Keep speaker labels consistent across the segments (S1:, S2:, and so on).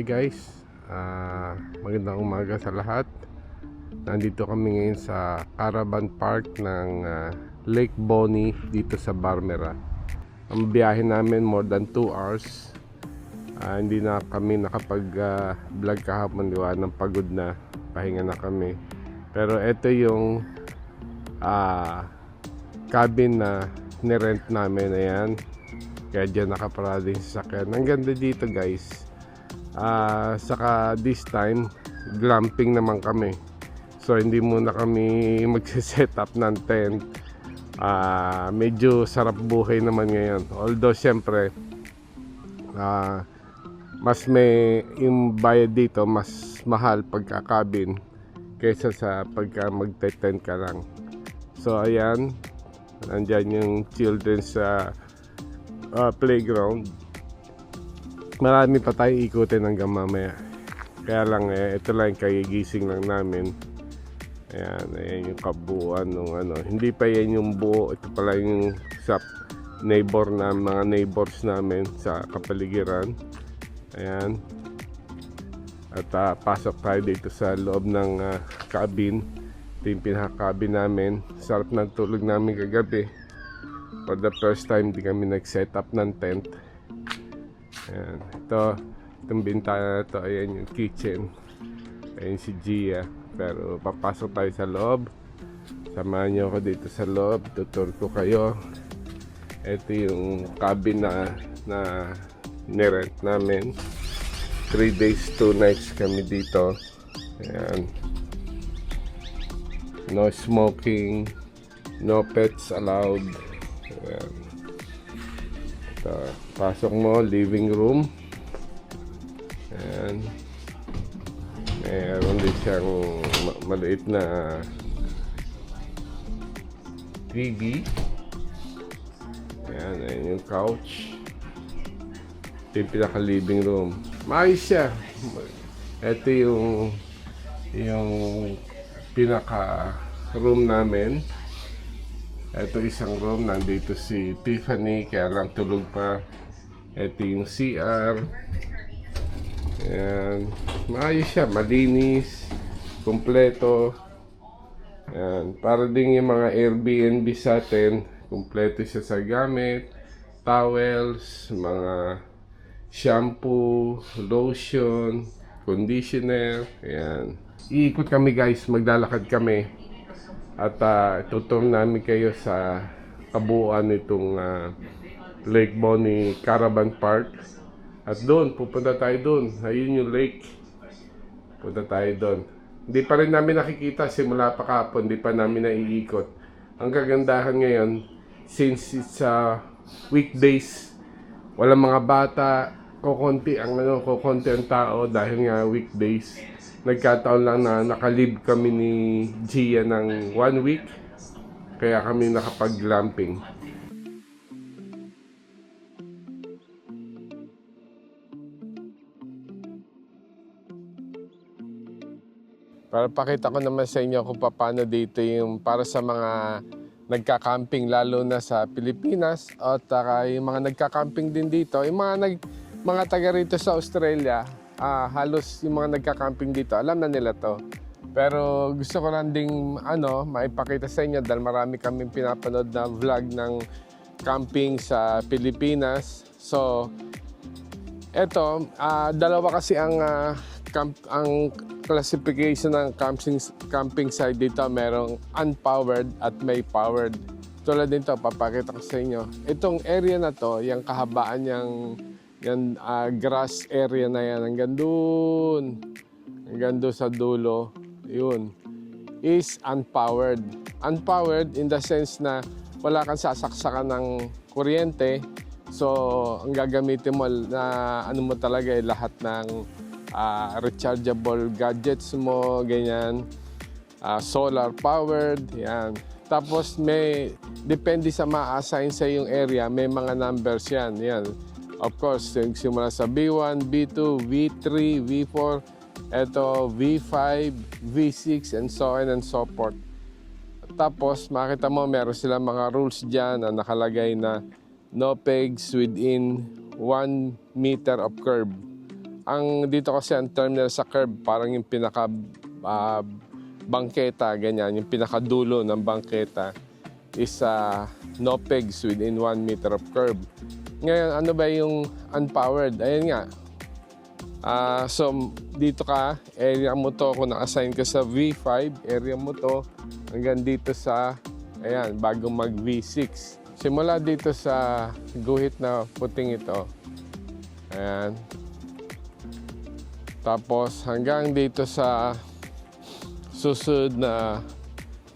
S1: Hi guys, Ah, magandang umaga sa lahat. Nandito kami ngayon sa Caravan Park ng ah, Lake Bonny dito sa Barmera. Ang biyahe namin more than 2 hours. Ah, hindi na kami nakapag-vlog kahapon diwa ng pagod na. Pahinga na kami. Pero ito yung ah, cabin na nirent namin. Ayan. Kaya dyan nakaparada yung sasakyan. Ang ganda dito guys. Ah, saka this time glamping naman kami. So hindi muna kami magse-set up ng tent. Ah, medyo sarap buhay naman ngayon. Although syempre ah, mas may yung bayad dito mas mahal pagka cabin kaysa sa pagka magte-tent ka lang. So ayan, nandyan yung children sa ah, playground marami pa tayong ikutin hanggang mamaya. Kaya lang eh, ito lang kagigising lang namin. Ayan, ayan yung kabuuan nung ano. Hindi pa yan yung buo. Ito pala yung sa neighbor na mga neighbors namin sa kapaligiran. Ayan. At ah, pasok tayo dito sa loob ng ah, cabin. Ito yung pinaka-cabin namin. Sarap ng tulog namin kagabi. For the first time, di kami nag-set up ng tent. Ayan. Ito, itong bintana na to, ayan yung kitchen. Ayan si Gia. Pero papasok tayo sa loob. Samahan niyo ako dito sa loob. Tutur ko kayo. Ito yung cabin na, na nirent namin. 3 days, 2 nights kami dito. Ayan. No smoking. No pets allowed. Ayan. Ito, pasok mo, living room. Ayan. Meron din siyang ma- maliit na TV. Ayan, ayan yung couch. Ito yung pinaka-living room. Maayos siya. Ito yung yung pinaka-room namin. Ito isang room, nandito si Tiffany, kaya lang tulog pa. Ito yung CR. Ayan. Maayos siya, malinis, kumpleto. Ayan. Para din yung mga Airbnb sa atin, kumpleto siya sa gamit, towels, mga shampoo, lotion, conditioner. Ayan. Iikot kami guys, maglalakad kami. At uh, tuturo namin kayo sa kabuuan nitong ah, Lake Bonny Caravan Park. At doon, pupunta tayo doon. Ayun yung lake. Punta tayo doon. Hindi pa rin namin nakikita simula pa kapon. Hindi pa namin naiikot. Ang kagandahan ngayon, since it's uh, weekdays, walang mga bata, kukunti ang ano, kukunti ang tao dahil nga weekdays nagkataon lang na nakalib kami ni Gia ng one week. Kaya kami nakapag-glamping. Para pakita ko naman sa inyo kung paano dito yung para sa mga nagka-camping lalo na sa Pilipinas at saka yung mga nagka-camping din dito, yung mga nag mga taga rito sa Australia, ah, halos yung mga nagka-camping dito, alam na nila to. Pero gusto ko lang ding ano, maipakita sa inyo dahil marami kaming pinapanood na vlog ng camping sa Pilipinas. So, eto, ah, dalawa kasi ang ah, camp, ang classification ng camping camping site dito, merong unpowered at may powered. Tulad nito, papakita ko sa inyo. Itong area na to, yung kahabaan niyang yan, ah, grass area na yan, hanggang doon, hanggang doon sa dulo, yun, is unpowered. Unpowered in the sense na wala kang sasaksakan ng kuryente, so ang gagamitin mo na ano mo talaga eh, lahat ng ah, rechargeable gadgets mo, ganyan, Ah, solar powered, yan. Tapos may, depende sa ma-assign sa yung area, may mga numbers yan, yan. Of course, yung simula sa B1, B2, V3, V4, eto V5, V6, and so on and so forth. Tapos, makita mo, meron silang mga rules dyan na nakalagay na no pegs within 1 meter of curb. ang dito kasi ang terminal sa curb parang yung pinaka ah, bangketa ganyan yung pinakadulo ng bangketa is ah, no pegs within 1 meter of curb ngayon ano ba yung unpowered? Ayun nga. Ah, so dito ka area mo to. Kung naka-assign ka sa V5 area mo to. Hanggang dito sa ayan bago mag V6 simula dito sa guhit na puting ito. Ayan. Tapos hanggang dito sa susunod na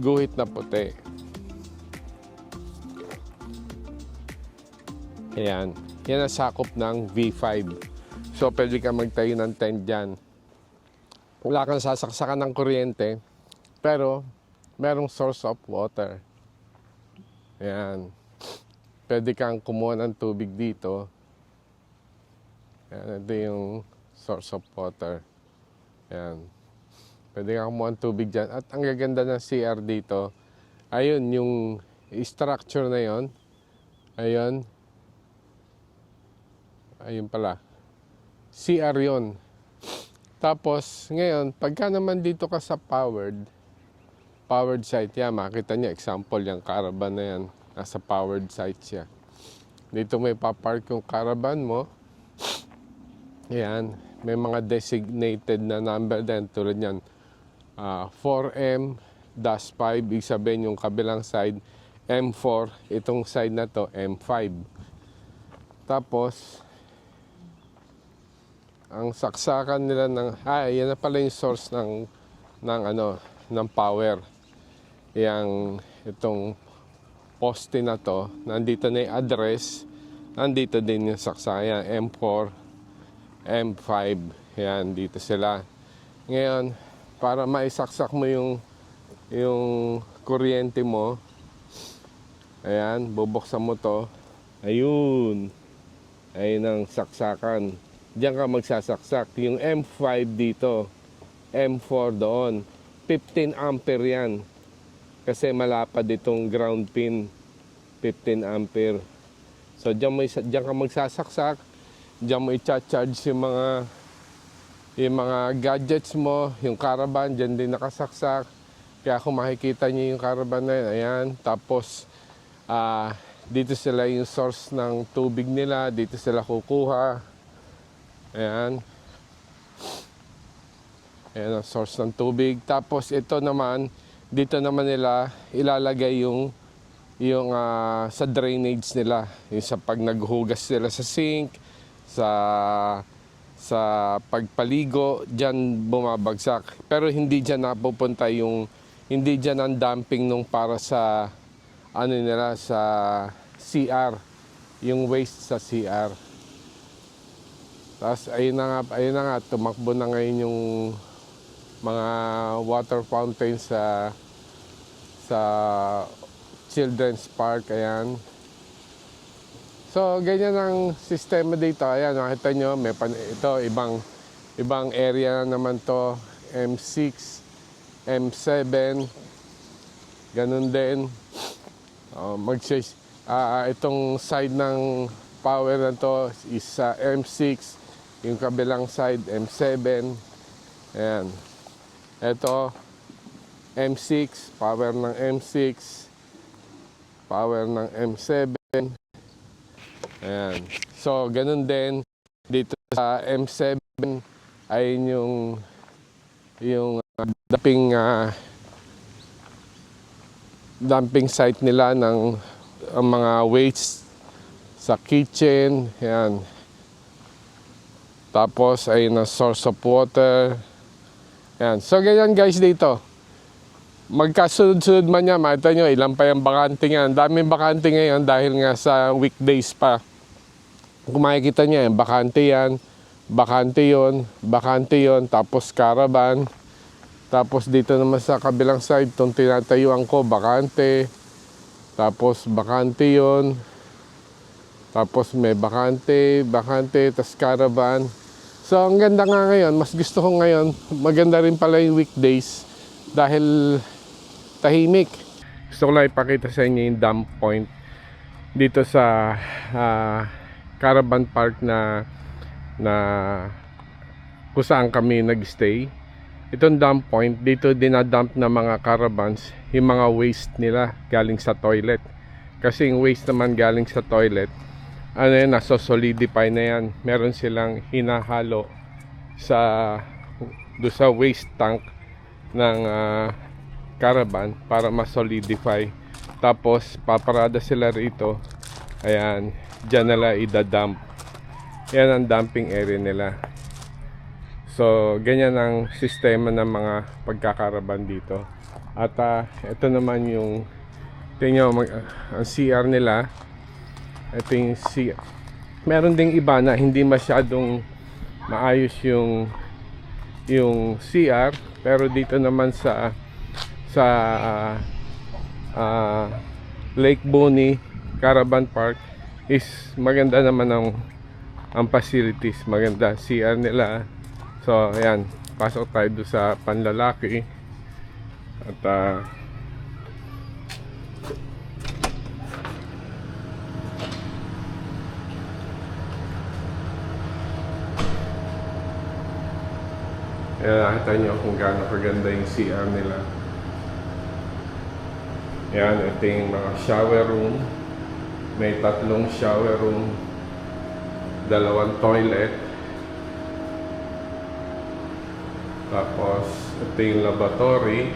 S1: guhit na puti. Ayan. Yan ang sakop ng V5. So, pwede ka magtayo ng tent dyan. Wala kang sasaksakan ng kuryente, pero merong source of water. Ayan. Pwede kang kumuha ng tubig dito. Ayan, ito yung source of water. Ayan. Pwede kang kumuha ng tubig dyan. At ang gaganda ng CR dito, ayun, yung structure na yon ayun, ayun pala, CR yon Tapos, ngayon, pagka naman dito ka sa powered, powered site yan, makita niya, example, yung caravan na yan, nasa powered site siya. Dito may papark yung caravan mo, Ayan, may mga designated na number din tulad yan. ah, 4M-5, ibig sabihin yung kabilang side, M4, itong side na to, M5. Tapos, ang saksakan nila ng, ah, yan na pala yung source ng, ng ano, ng power. Yang, itong poste na to, nandito na yung address, nandito din yung saksakan, M4, M5. Yan, dito sila. Ngayon, para maisaksak mo yung yung kuryente mo, ayan, bubuksan mo to. Ayun. Ayun ang saksakan. Diyan ka magsasaksak. Yung M5 dito, M4 doon. 15 ampere yan. Kasi malapad itong ground pin. 15 ampere. So diyan, mo, diyan ka magsasaksak Diyan mo i-charge yung mga yung mga gadgets mo, yung caravan, diyan din nakasaksak. Kaya kung makikita niyo yung caravan na yun, ayan. Tapos, ah, dito sila yung source ng tubig nila, dito sila kukuha. Ayan. Ayan ang source ng tubig. Tapos ito naman, dito naman nila ilalagay yung yung ah, sa drainage nila, yung sa pag naghugas sila sa sink, sa sa pagpaligo, diyan bumabagsak. Pero hindi diyan napupunta yung hindi diyan ang dumping nung para sa ano nila sa CR, yung waste sa CR. Tapos ayun na nga, ayun na nga, tumakbo na ngayon yung mga water fountain sa sa Children's Park, ayan. So, ganyan ang sistema dito. Ayan, nakita nyo, may pan, ito, ibang, ibang area na naman to. M6, M7, ganun din. Uh, magsis, ah, itong side ng power na to is sa M6, yung kabilang side M7. Ayan. Ito, M6, power ng M6, power ng M7. Ayan. So, ganun din dito sa M7 ay yung yung uh, dumping uh, dumping site nila ng ang mga waste sa kitchen, yan. Tapos ay na source of water. Yan. So ganyan guys dito. Magkasunod-sunod man yan, makita nyo ilan pa yung bakante yan. Daming bakante ngayon dahil nga sa weekdays pa. Kung makikita nyo yan, bakante yan, bakante yon, bakante yon, tapos caravan. Tapos dito naman sa kabilang side, itong tinatayuan ko, bakante. Tapos bakante yon. Tapos may bakante, bakante, tapos caravan. So ang ganda nga ngayon, mas gusto ko ngayon, maganda rin pala yung weekdays dahil tahimik. Gusto ko lang ipakita sa inyo yung dump point dito sa ah, caravan park na na kung saan kami nagstay. Itong dump point, dito dinadump ng mga caravans yung mga waste nila galing sa toilet. Kasi yung waste naman galing sa toilet, ano yan, nasosolidify na yan. Meron silang hinahalo sa do sa waste tank ng ah, caravan para ma-solidify. Tapos paparada sila rito. Ayan, dyan nila idadump. Yan ang dumping area nila. So, ganyan ang sistema ng mga pagkakaraban dito. At ah, ito naman yung tingnan mo, mag, ang CR nila. Ito yung CR. Meron ding iba na hindi masyadong maayos yung yung CR pero dito naman sa sa ah, ah, Lake Bonny Caravan Park is maganda naman ang ang facilities maganda CR nila so ayan pasok tayo doon sa panlalaki at ah, Ayan, nakita nyo kung gaano kaganda yung CR nila. Yan, ito yung mga shower room. May tatlong shower room. Dalawang toilet. Tapos, ito yung lavatory.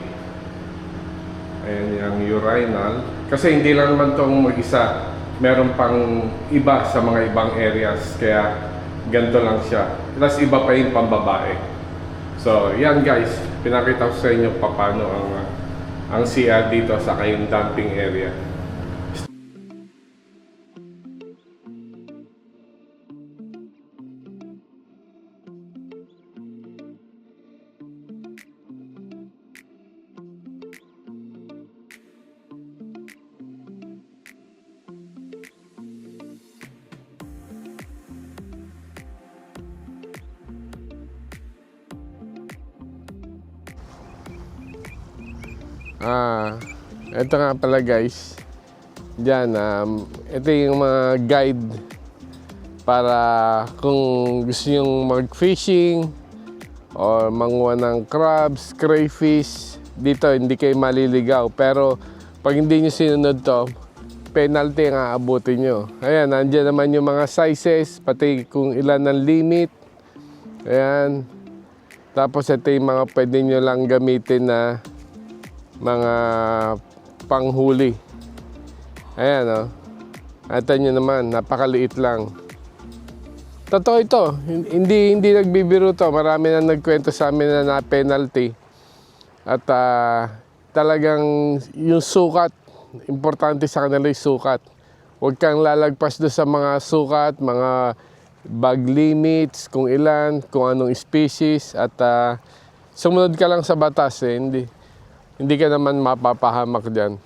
S1: Ayan yung urinal. Kasi hindi lang naman itong mag-isa. Meron pang iba sa mga ibang areas. Kaya, ganito lang siya. Tapos iba pa yung pambabae. So, yan guys, pinakita ko sa inyo paano ang uh, ang CR dito sa kayong dumping area. Ah, ito nga pala guys. Diyan, um, ito yung mga guide para kung gusto nyong mag-fishing or manguha ng crabs, crayfish, dito hindi kayo maliligaw. Pero pag hindi nyo sinunod to, penalty ang aabutin nyo. Ayan, nandiyan naman yung mga sizes, pati kung ilan ang limit. Ayan. Tapos ito yung mga pwede nyo lang gamitin na mga panghuli. Ayan o. Oh. Ata nyo naman, napakaliit lang. Totoo ito. Hin- Hindi, hindi nagbibiro to. Marami na nagkwento sa amin na na-penalty. At ah, talagang yung sukat, importante sa kanila yung sukat. Huwag kang lalagpas doon sa mga sukat, mga bag limits, kung ilan, kung anong species. At ah, sumunod ka lang sa batas eh. Hindi, hindi ka naman mapapahamak dyan.